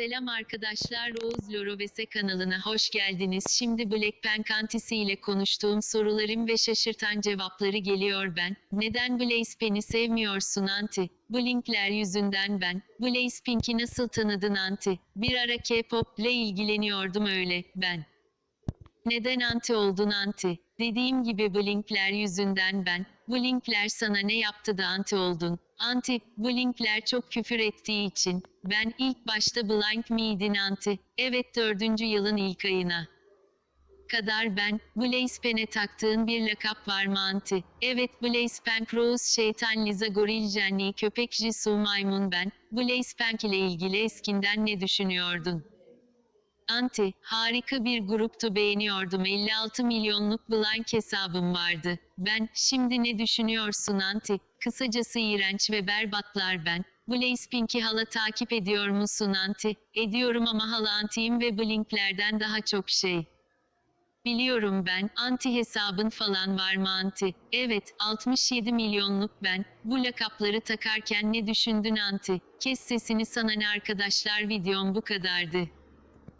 Selam arkadaşlar Oğuz Lorovese kanalına hoş geldiniz. Şimdi Blackpink antisi ile konuştuğum sorularım ve şaşırtan cevapları geliyor ben. Neden Blazepink'i sevmiyorsun anti? Blinkler yüzünden ben. Blazepink'i nasıl tanıdın anti? Bir ara K-pop ile ilgileniyordum öyle ben. Neden anti oldun anti? Dediğim gibi Blinkler yüzünden ben. Blinkler sana ne yaptı da anti oldun? Anti, Blinkler çok küfür ettiği için. Ben ilk başta Blank miydin anti? Evet dördüncü yılın ilk ayına kadar ben, Blazepen'e taktığın bir lakap var mı anti? Evet Blazepen Rose şeytan Liza Goril Jenny köpek Jisoo maymun ben. Blazepen ile ilgili eskinden ne düşünüyordun? Anti, harika bir gruptu beğeniyordum 56 milyonluk blank hesabım vardı. Ben, şimdi ne düşünüyorsun Anti? Kısacası iğrenç ve berbatlar ben. Blazepink'i hala takip ediyor musun Anti? Ediyorum ama hala Anti'yim ve Blink'lerden daha çok şey. Biliyorum ben, anti hesabın falan var mı anti? Evet, 67 milyonluk ben. Bu lakapları takarken ne düşündün anti? Kes sesini sana ne arkadaşlar videom bu kadardı.